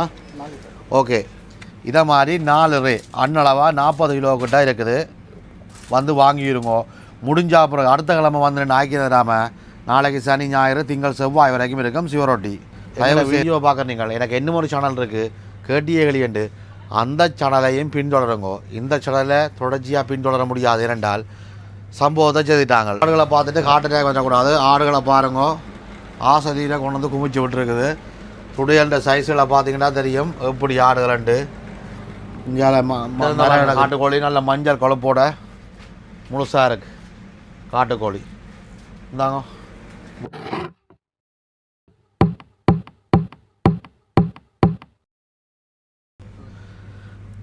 ஆ? Okay. இதை மாதிரி நாலு ரே அன்னளவா நாற்பது கிலோ கிட்ட இருக்குது. வந்து வாங்கிடுங்க முடிஞ்சா அப்புறம் அடுத்த கிழமை வந்து தராம நாளைக்கு சனி ஞாயிறு திங்கள் செவ்வாய் வரைக்கும் இருக்கும் சிவரொட்டி. வீடியோ பார்க்குற நீங்கள். எனக்கு இன்னும் ஒரு சேனல் இருக்குது கேட்டியகளி என்று அந்த சேனலையும் பின்தொடருங்க. இந்த சேனலை தொடர்ச்சியாக பின்தொடர முடியாது ஏனென்றால் சம்பவத்தை செய்துட்டாங்க. ஆடுகளை பார்த்துட்டு ஹார்ட் அட்டாக் வந்துடக்கூடாது ஆடுகளை பாருங்க. ஆசதியில் கொண்டு வந்து குமிச்சு விட்டுருக்குது. துடையல்ற சைஸில் பார்த்தீங்கன்னா தெரியும். எப்படி ஆடுகளண்டு இங்கே காட்டுக்கோழி நல்ல மஞ்சள் குழப்போட முழுசாக இருக்கு. காட்டுக்கோழி. இந்தாங்க.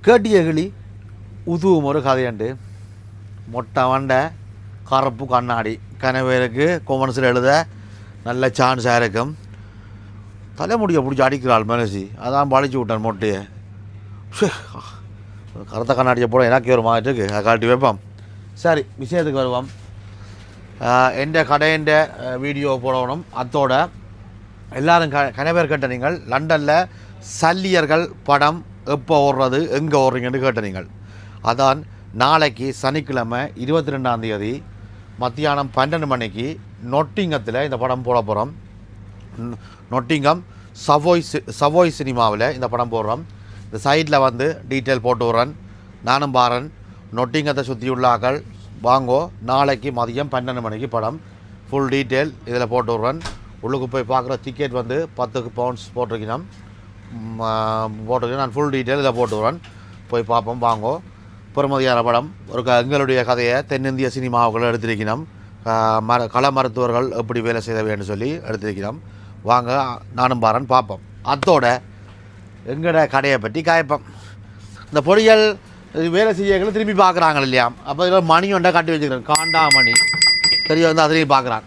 கேட்டிய கிளி உதுவும் ஒரு கதையுண்டு மொட்டை வண்டை கருப்பு கண்ணாடி. கனவேருக்கு கொமன்ஸில் எழுத நல்ல சான்ஸாக இருக்கும். தலைமுடியை பிடிச்சி அடிக்கிறாள் மனசி அதான் பழிச்சு விட்டான் மொட்டையை. கருத்த கண்ணாடியை போட எனக்கே ஒரு மாதிரி இருக்குது அதை காட்டி வைப்பான் சரி விஷயத்துக்கு வருவோம். எந்த கடையின் வீடியோ போடணும்? அத்தோட எல்லாரும் க கனவேர் கேட்ட நீங்கள் லண்டனில் சல்லியர்கள் படம் எப்போ ஓடுறது எங்கே ஓடுறீங்கன்னு கேட்ட நீங்கள். அதான் நாளைக்கு சனிக்கிழமை இருபத்தி ரெண்டாம் தேதி மத்தியானம் பன்னெண்டு மணிக்கு நொட்டிங்கத்தில் இந்த படம் போட போகிறோம் நொட்டிங்கம் சவோய் சி- சவோய் சினிமாவில் இந்த படம் போடுறோம். இந்த சைடில் வந்து டீட்டெயில் போட்டு விட்றேன். நானும் பாரன். நொட்டிங்கத்தை சுற்றி உள்ள ஆக்கள் வாங்கோ. நாளைக்கு மதியம் பன்னெண்டு மணிக்கு படம். ஃபுல் டீட்டெயில் இதில் போட்டு விட்றேன். உள்ளுக்கு போய் பார்க்குற டிக்கெட் வந்து பத்துக்கு பவுண்ட்ஸ் போட்டிருக்கணும். போட்டிருக்கேன் நான் ஃபுல் டீட்டெயில் இதில் போட்டு விட்றேன். போய் பார்ப்போம் வாங்கோ. பெருமதியான படம். ஒரு க- எங்களுடைய கதையை தென்னிந்திய சினிமாவுக்குள்ள எடுத்திருக்கணும். மர கள மருத்துவர்கள் எப்படி வேலை செய்தவைன்னு சொல்லி எடுத்திருக்கிறோம் வாங்க நானும் பாரன் பார்ப்போம் அத்தோட எங்கட கடையை பற்றி காய்ப்போம். இந்த பொடிகள் வேலை செய்யகளை திரும்பி பார்க்குறாங்க இல்லையா? அப்போ இதில் மணி ஒன்றா கட்டி வச்சுக்கிறேன் காண்டாமணி. தெரிய வந்து அதுலேயும் பார்க்குறான்.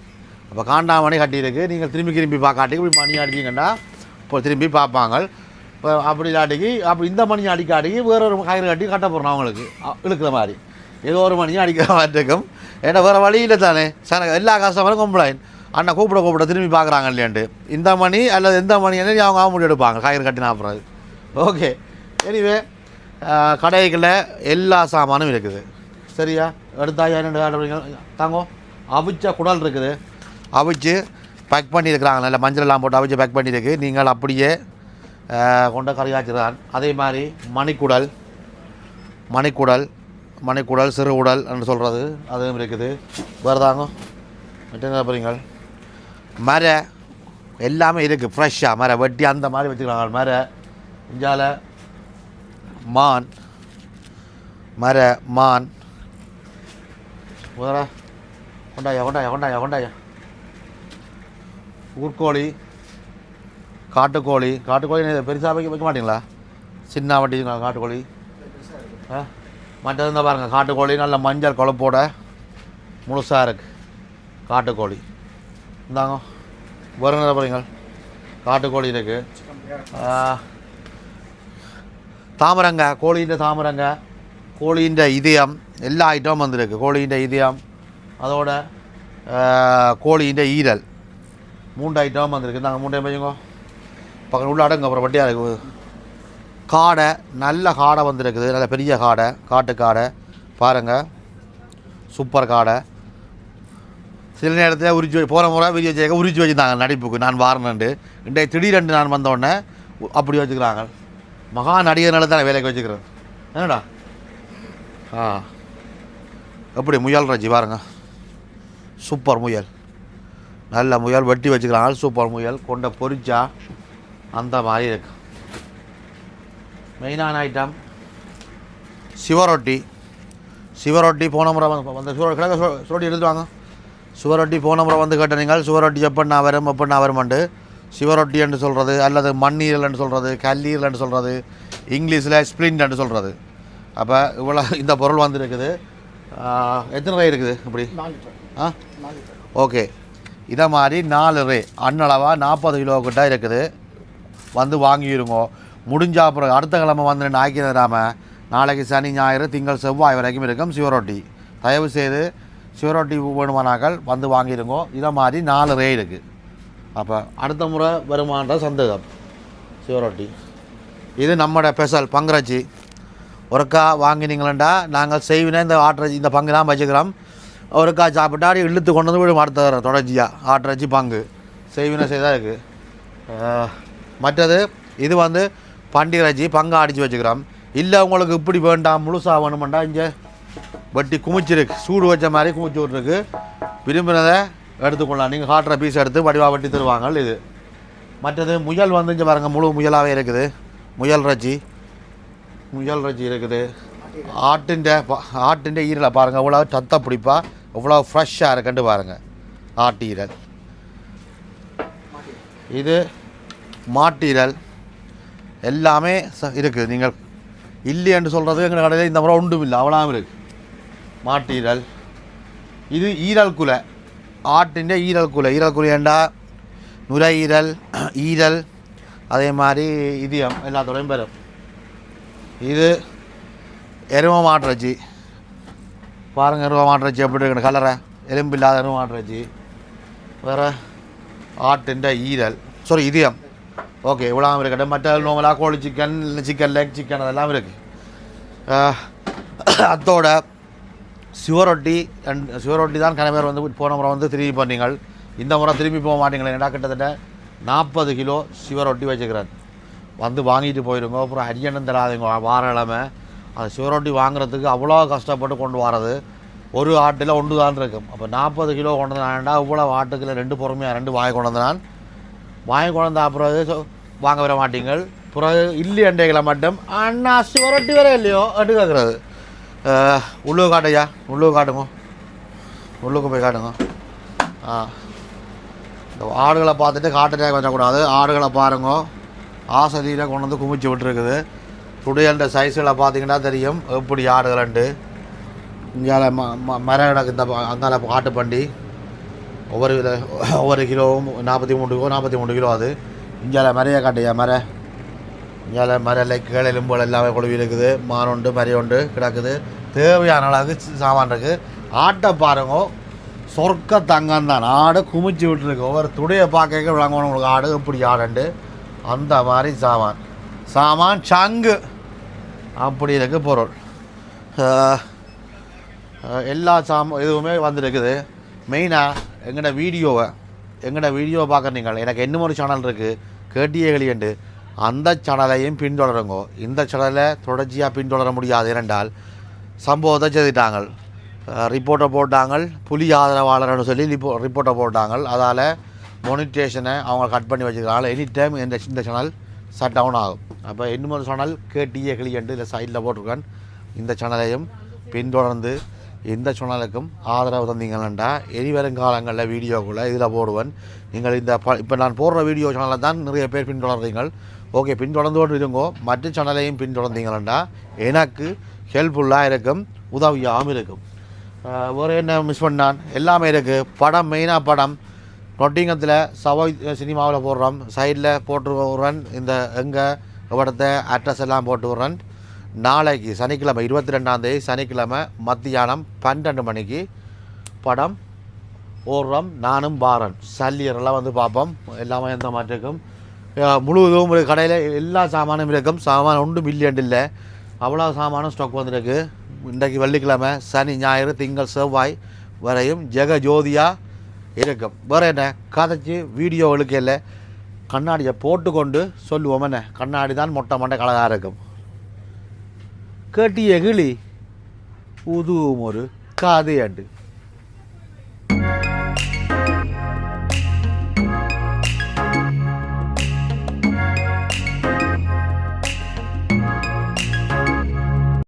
அப்போ காண்டாமணி கட்டியிருக்கு. நீங்கள் திரும்பி திரும்பி பார்க்காட்டி இப்படி மணி அடிச்சிங்கன்னா இப்போ திரும்பி பார்ப்பாங்க. இப்போ அப்படி இல்லாட்டிக்கு அப்படி இந்த மணி அடிக்காட்டிக்கு வேறு ஒரு கயிறு கட்டி கட்ட போகிறோம் அவங்களுக்கு. இழுக்கிற மாதிரி. ஏதோ ஒரு மணியும் அடிக்கிற மாதிரி இருக்கும். ஏன்னா வேறு வழி இல்லை தானே. சன எல்லா கஸ்டமரும் கம்ப்ளைண்ட் அண்ணா கூப்பிட கூப்பிட திரும்பி பார்க்குறாங்க இல்லையாண்டு இந்த மணி அல்லது எந்த மணி என்ன அவங்க முடிவு எடுப்பாங்க. காய்கறி கட்டினா அப்புறம் ஓகே. எனிவே கடைகளில் எல்லா சாமானும் இருக்குது. சரியா? எடுத்தா என்னென்னு தாங்கோ அவிச்ச குடல் இருக்குது. அவிச்சு பேக் பண்ணியிருக்கிறாங்க. நல்ல மஞ்சள் எல்லாம் போட்டு அவிச்சு பேக் பண்ணியிருக்கு. நீங்கள் அப்படியே கொண்ட கரையாச்சுதான் அதே மாதிரி மணிக்குடல் மணிக்குடல் மணிக்குடல் சிறு உடல் என்று சொல்கிறது அதுவும் இருக்குது. வேறு தாங்க என்ன போகிறீங்க மர எல்லாமே இருக்குது ஃப்ரெஷ்ஷாக மர வெட்டி அந்த மாதிரி வச்சுக்கிறாங்க. மர இஞ்சால மான் மர மான். வேற கொண்டாயா கொண்டாயா கொண்டாயா கொண்டாயா. ஊர்கோழி காட்டுக்கோழி. காட்டுக்கோழி பெருசாக வைக்க வைக்க மாட்டிங்களா? சின்ன வட்டி காட்டுக்கோழி. ஆ? மற்றது இருந்தால் பாருங்கள் காட்டுக்கோழி நல்ல மஞ்சள் குழப்போட முழுசாக இருக்குது காட்டுக்கோழி. இந்தாங்க வரும் பாருங்கள். காட்டுக்கோழி இருக்குது தாமரங்க கோழியின் தாமரங்க கோழியின் இதயம் எல்லா ஐட்டமும் வந்திருக்கு. கோழியின் இதயம் அதோட கோழியின் ஈரல். மூன்று ஐட்டம் வந்திருக்கு. நாங்கள் மூணு பையங்க பக்கம் உள்ள அடங்கு அப்புறம் வட்டியாக இருக்குது காடை நல்ல காடை வந்திருக்குது. நல்ல பெரிய காடை காட்டு காடை பாருங்கள் சூப்பர் காடை. சில நேரத்தில் உரிச்சு போகிற முறை வீடியோ செய்ய உரிச்சு வச்சுருந்தாங்க நடிப்புக்கு. நான் வாரணுண்டு. இன்றைய திடீரென்று நான் வந்தோடனே அப்படி வச்சுக்கிறாங்க. மகா நடிகர்னால தான் வேலைக்கு வச்சுக்கிறேன் என்னடா? ஆ. எப்படி முயல் ரஜி பாருங்க. சூப்பர் முயல். நல்ல முயல் வெட்டி வச்சுக்கிறாங்க சூப்பர் முயல். கொண்ட பொரிச்சா அந்த மாதிரி இருக்கு. மெயினான ஐட்டம் சிவரொட்டி. சிவரொட்டி போன முறை வந்த வந்து சுவ கிழக்க சுவ- சுவரொட்டி வாங்க. சுவரொட்டி போன முறை வந்து கேட்ட நீங்கள் சுவரொட்டி எப்படின்னா வரும் எப்படின்னா வரும்ண்டு? சிவரொட்டி என்று சொல்கிறது அல்லது மண்ணீரல் என்று சொல்கிறது கல்லீரல் என்று சொல்கிறது இங்கிலீஷில் ஸ்ப்ளிண்ட் என்று சொல்கிறது அப்போ இவ்வளோ இந்த பொருள் வந்துருக்குது. எத்தனை ரூபாய் இருக்குது இப்படி? ஆ? ஓகே. இதை மாதிரி நாலு ரே. அன்னளவாக நாற்பது கிலோ கிட்ட இருக்குது. வந்து வாங்கிடுங்க முடிஞ்சா அப்புறம் அடுத்த கிழமை வந்து ஆக்கி தராமல் நாளைக்கு சனி ஞாயிறு திங்கள் செவ்வாய் வரைக்கும் இருக்கும் சிவரொட்டி. தயவு செய்து சிவரொட்டி வேணுமானாக்கள் வந்து வாங்கிடுங்க இதை மாதிரி நாலு ரே இருக்குது அப்போ அடுத்த முறை வருமானன்ற சந்தேகம். சிவரொட்டி இது நம்மட ஸ்பெஷல் பங்குறச்சி ஒருக்கா வாங்கினீங்களா நாங்கள் செய்வினே இந்த ஆட்டிறச்சி இந்த பங்கு தான் வச்சுக்கிறோம். ஒருக்கா சாப்பிட்டா இழுத்து கொண்டு வந்து விட அடுத்த தொடர்ச்சியாக தொடர்ச்சியாக ஆட்டிறச்சி பங்கு. செய்வின செய்தாக இருக்குது மற்றது இது வந்து பண்டிகரைச்சி பங்கு அடித்து வச்சுக்கிறோம். இல்லை உங்களுக்கு இப்படி வேண்டாம் முழுசாக வேணுமெண்டா இங்கே? வட்டி குமிச்சிருக்கு. சூடு வச்ச மாதிரி குமிச்சு விட்ருக்கு விரும்பினதை எடுத்துக்கொள்ளலாம். நீங்கள் காட்டுற பீஸ் எடுத்து வடிவா வட்டி தருவாங்க இது. மற்றது முயல் வந்து இங்கே பாருங்கள் முழு முயலாகவே இருக்குது. முயல் ரச்சி முயல் ரச்சி இருக்குது. ஆட்டின் ஆட்டின் ஈரலை பாருங்கள் இவ்வளோ சத்த பிடிப்பா. இவ்வளோ ஃப்ரெஷ்ஷாக இருக்குன்ட்டு பாருங்கள் ஆட்டு ஈரல். இது மாட்டீரல் எல்லாமே இருக்குது. நீங்கள் இல்லைன்னு சொல்கிறது எங்கள் கடையில் இந்த முறை ஒன்றும் இல்லை அவ்வளோ இருக்குது மாட்டீரல் இது ஈரல் குலை. ஆட்டின் ஈரல் குலை. ஈரல் குலையண்டா நுரையீரல் ஈரல் அதே மாதிரி இதயம் எல்லாத்தோடையும் பெறும் இது எரும மாட்டுறச்சி பாருங்கள் எருவ மாட்டுறச்சி எப்படி இருக்கு கலரை எலும்பு இல்லாத எருவ மாட்டுறச்சி வேறு ஆட்டின் ஈரல். சாரி இதயம். ஓகே இவ்வளோ இருக்கட்டும் மற்ற நோமலாக கோழி சிக்கன் சிக்கன் லெக் சிக்கன் அதெல்லாம் இருக்குது அதோட சிவரொட்டி அண்ட் சிவரொட்டி தான் கணவர் வந்து போன முறை வந்து திரும்பி பண்ணீங்கள் இந்த முறை திரும்பி போக மாட்டீங்களே ஏன்னா கிட்டத்தட்ட நாற்பது கிலோ சிவரொட்டி வச்சுக்கிறேன் வந்து வாங்கிட்டு போயிருங்க அப்புறம் அரியணம் தராதுங்க வார இழமை அந்த சிவரொட்டி வாங்குறதுக்கு அவ்வளோ கஷ்டப்பட்டு கொண்டு வரது ஒரு ஆட்டில் ஒன்று தான் இருக்கும். அப்போ நாற்பது கிலோ கொண்டு வந்தாண்டா இவ்வளோ ஆட்டுக்கில் ரெண்டு பொறுமையாக ரெண்டு வாங்கி கொண்டு வந்தான்? வாங்கி கொண்டு வந்தா பிறகு வாங்க வர மாட்டீங்கள். பிறகு இல்லை அண்டைகளை மட்டும் அண்ணா சிவரொட்டி வர இல்லையோ? அப்படி கேட்குறது உள்ளூர் காட்டையா உள்ளூர் காட்டுங்க. உள்ளுக்கு போய் காட்டுங்க. ஆ. இந்த ஆடுகளை பார்த்துட்டு காட்டுட்டே வச்சக்கூடாது ஆடுகளை பாருங்க. ஆசதியில் கொண்டு வந்து குமிச்சு விட்டுருக்குது. துடையல்ற சைஸ்களை பார்த்தீங்கன்னா தெரியும். எப்படி ஆடுகளண்டு. இங்கே ம ம மரம் கிடக்கு. இந்த அந்தால காட்டு பண்டி ஒவ்வொரு வித ஒவ்வொரு கிலோவும் நாற்பத்தி மூணு கிலோ நாற்பத்தி மூணு கிலோ அது. இங்கே மறைய காட்டையா மர. இங்கே மரலை கீழே எலும்புகள் எல்லாமே கொழுவி இருக்குது. மான் உண்டு உண்டு கிடக்குது. தேவையான அளவுக்கு சாமான் இருக்குது ஆட்டை பாருங்க. சொர்க்க தங்கம் தான். ஆடு குமிச்சு விட்டுருக்கு. ஒவ்வொரு துடையை பார்க்க விளங்கணும் உங்களுக்கு ஆடு எப்படி ஆடுண்டு. அந்த மாதிரி சாமான். சாமான் சங்கு. அப்படி இருக்கு பொருள். எல்லா சாம இதுவுமே வந்துருக்குது. மெயினாக எங்களோட வீடியோவை எங்கட வீடியோவை பார்க்குறீங்க. எனக்கு என்ன ஒரு சேனல் இருக்குது கேட்டியே களியண்டு. அந்த சேனலையும் பின்தொடருங்க. இந்த சேனலை தொடர்ச்சியாக பின்தொடர முடியாது ஏனென்றால் சம்பவத்தை செய்துட்டாங்க ரிப்போர்ட்டை போட்டாங்க புலி ஆதரவாளர்னு சொல்லி ரிப்போ ரிப்போர்ட்டை போட்டாங்க அதால் மொனிட்டேஷனை அவங்க கட் பண்ணி வச்சுக்கிறாங்க எனி டைம் இந்த இந்த சேனல் சட் டவுன் ஆகும். அப்போ இன்னொரு சேனல் கேடிஏ கிளியண்டு இல்லை சைடில் போட்டிருக்கேன். இந்த சேனலையும் பின்தொடர்ந்து இந்த சேனலுக்கும் ஆதரவு தந்தீங்கன்னா இனி வரும் காலங்களில் வீடியோக்குள்ளே இதில் போடுவேன். நீங்கள் இந்த இப்போ நான் போடுற வீடியோ சேனலை தான் நிறைய பேர் பின்தொடர்றீங்க ஓகே பின்தொடர்ந்து கொண்டு இருங்கோ மற்ற சேனலையும் பின்தொடர்ந்தீங்களா எனக்கு ஹெல்ப்ஃபுல்லாக இருக்கும். உதவியாகவும் இருக்கும். ஒரு என்ன மிஸ் பண்ணான்? எல்லாமே இருக்குது படம் மெயினாக படம். நொட்டிங்கத்தில் சவாய் சினிமாவில் போடுறோம். சைடில் போட்டு விட்றேன் இந்த எங்கே இவடத்தை அட்ரஸ் எல்லாம் போட்டு விட்றேன் நாளைக்கு சனிக்கிழமை இருபத்தி ரெண்டாந்தேதி சனிக்கிழமை மத்தியானம் பன்னெண்டு மணிக்கு படம் ஓடுறோம். நானும் பாரன். சல்லியரெல்லாம் வந்து பார்ப்போம். எல்லாமே எந்த மாதிரி இருக்கும். முழுவதும் ஒரு கடையில் எல்லா சாமானும் இருக்கும். சாமான் ஒன்றும் மில்லியன் இல்லை. அவ்வளோ சாமானும் ஸ்டாக் வந்துருக்கு. இன்றைக்கு வெள்ளிக்கிழமை சனி ஞாயிறு திங்கள் செவ்வாய் வரையும் ஜெக ஜோதியாக இருக்கும். வேறு என்ன? கதைச்சி வீடியோ இழுக்கையில் கண்ணாடியை போட்டுக்கொண்டு சொல்லுவோம் என்ன? கண்ணாடி தான் மொட்டை மண்டை கலகாக இருக்கும். கேட்டிய கிளி உதுவும் ஒரு காதையாண்டு.